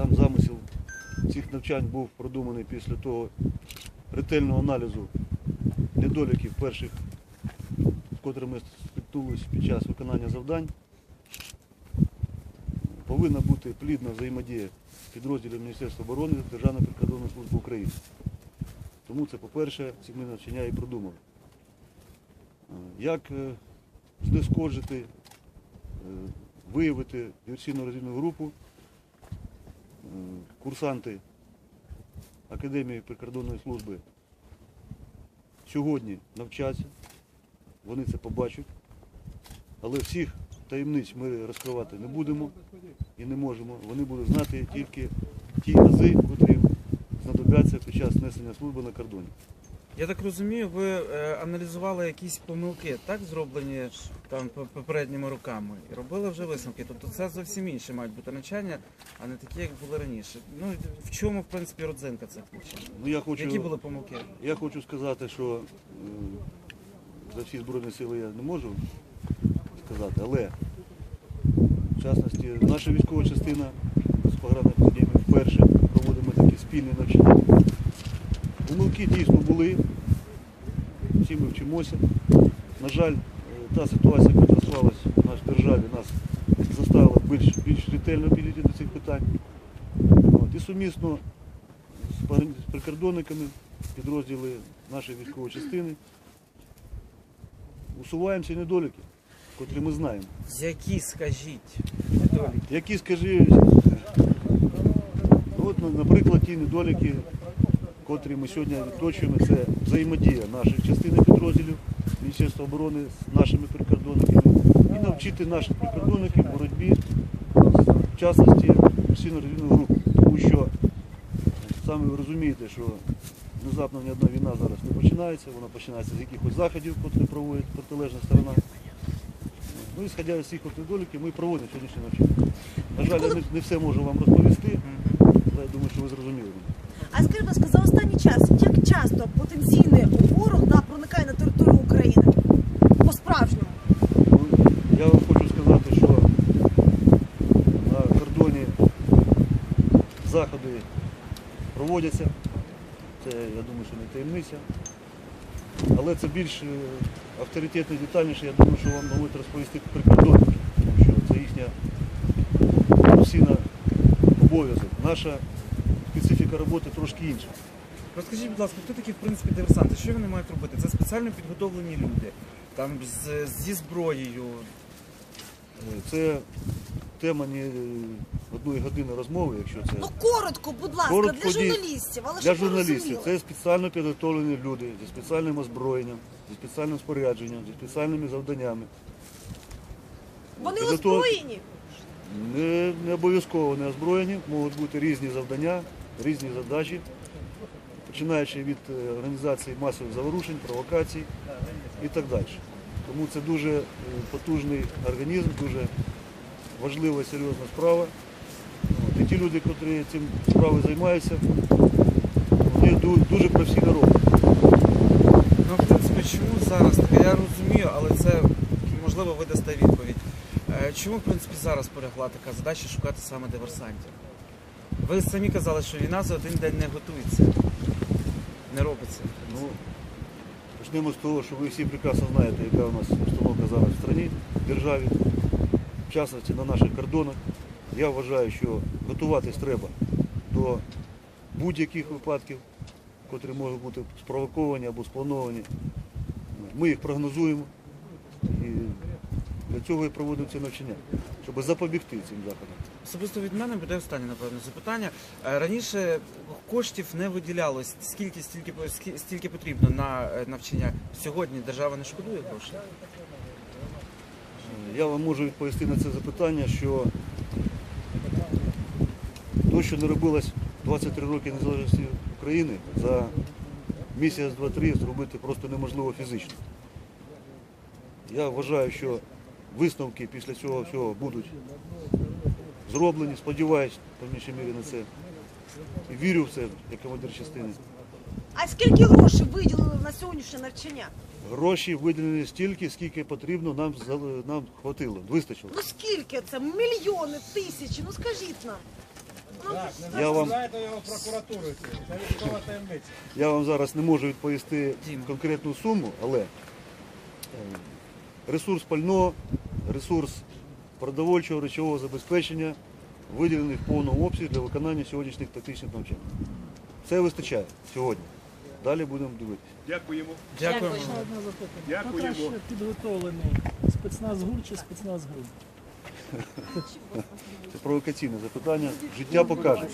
Сам замисел цих навчань був продуманий після того ретельного аналізу недоліків перших, з котрими стикнулися під час виконання завдань. Повинна бути плідна взаємодія підрозділів Міністерства оборони та Державної прикордонної служби України. Тому це, по-перше, ці ми навчання і продумали. Е, Як е, знешкоджити, е, виявити диверсійну розвідну групу, курсанти Академії прикордонної служби сьогодні навчаться, вони це побачать, але всіх таємниць ми розкривати не будемо і не можемо. Вони будуть знати тільки ті ази, котрі знадобляться під час несення служби на кордоні. Я так розумію, ви е, аналізували якісь помилки, так зроблені там попередніми роками, і робили вже висновки. Тобто це зовсім інше мають бути навчання, а не такі, як були раніше. Ну в чому, в принципі, родзинка цих навчань? Ну, я хочу, Які були помилки? я хочу сказати, що е, за всі Збройні сили я не можу сказати, але в частності наша військова частина з погранної академії вперше проводимо такі спільні навчання. Помилки дійсно були, всі ми вчимося. На жаль, е, та ситуація, яка склалась в нашій державі, нас заставила більш, більш ретельно підійти до цих питань. От, і сумісно з прикордонниками, підрозділи нашої військової частини. Усуваємо ці недоліки, котрі ми знаємо. Які, скажіть, недоліки? Які, скажи, ну, от, наприклад, ті недоліки, котрі ми сьогодні відточуємо, це взаємодія наших частин підрозділів Міністерства оборони з нашими прикордонниками і навчити наших прикордонників боротьбі в частності всі розвідної групи. Тому що саме ви розумієте, що внезапно ні одна війна зараз не починається, вона починається з якихось заходів, котрі проводить протилежна сторона. Ну і сходя з цих недоліків, ми проводимо сьогоднішнє навчання. На жаль, я не, не все можу вам розповісти, але я думаю, що ви зрозуміли мене. А скажіть, будь ласка, за останній час, як часто потенційний ворог да, проникає на територію України? По-справжньому. Ну, я вам хочу сказати, що на кордоні заходи проводяться. Це, я думаю, що не таємниця. Але це більш е, авторитетно і детальніше, я думаю, що вам можуть розповісти прикордонники, тому що це їхня професійна обов'язок. Наша специфіка роботи трошки інша. Розкажіть, будь ласка, хто такі в принципі диверсанти? Що вони мають робити? Це спеціально підготовлені люди, там з, зі зброєю. Е, Це тема не е, одної години розмови, якщо це. Ну коротко, будь ласка, Коротко, для журналістів. Але Для журналістів це спеціально підготовлені люди зі спеціальним озброєнням, зі спеціальним спорядженням, зі спеціальними завданнями. Вони Підготов- озброєні. Не, не обов'язково не озброєні, можуть бути різні завдання, різні задачі, починаючи від е, організації масових заворушень, провокацій і так далі. Тому це дуже е, потужний організм, дуже важлива і серйозна справа. І ті люди, які цим справою займаються, вони дуже професійно роблять. Ну, в принципі, чому зараз? Я розумію, але це можливо ви дасте відповідь. Е, Чому, в принципі, зараз полягла така задача шукати саме диверсантів? Ви самі казали, що війна за один день не готується, не робиться. Ну, почнемо з того, що ви всі прекрасно знаєте, яка у нас обстановка зараз в країні, в державі, в частності на наших кордонах. Я вважаю, що готуватись треба до будь-яких випадків, котрі можуть бути спровоковані або сплановані. Ми їх прогнозуємо для цього і проводимо ці навчання, щоб запобігти цим заходам. Особисто від мене буде останнє, напевно, запитання. Е, Раніше коштів не виділялось скільки стільки стільки потрібно на е, навчання. Сьогодні держава не шкодує грошей. Я вам можу відповісти на це запитання, що те, що не робилось 23 роки незалежності України, за місяць, два-три зробити просто неможливо фізично. Я вважаю, що висновки після цього всього будуть зроблені, сподіваюсь, по меншій мірі на це. І вірю в це як командир частини. А скільки грошей виділили на сьогоднішнє навчання? Гроші виділені стільки, скільки потрібно, нам, нам хватило, вистачило. Ну скільки це? Мільйони, тисячі. Ну скажіть нам. Я вам, його прокуратури. Це військова таємниця. я вам зараз не можу відповісти конкретну суму, але е, ресурс пального, ресурс продовольчого речового забезпечення виділений в повному обсязі для виконання сьогоднішніх тактичних навчань. Це вистачає сьогодні. Далі будемо дивитися. Дякуємо. Дякуємо. Ще одне запитання. Дякуємо. Хто краще підготовлений спецназ ГУР чи спецназ ГРУ? Це провокаційне запитання. Життя покаже.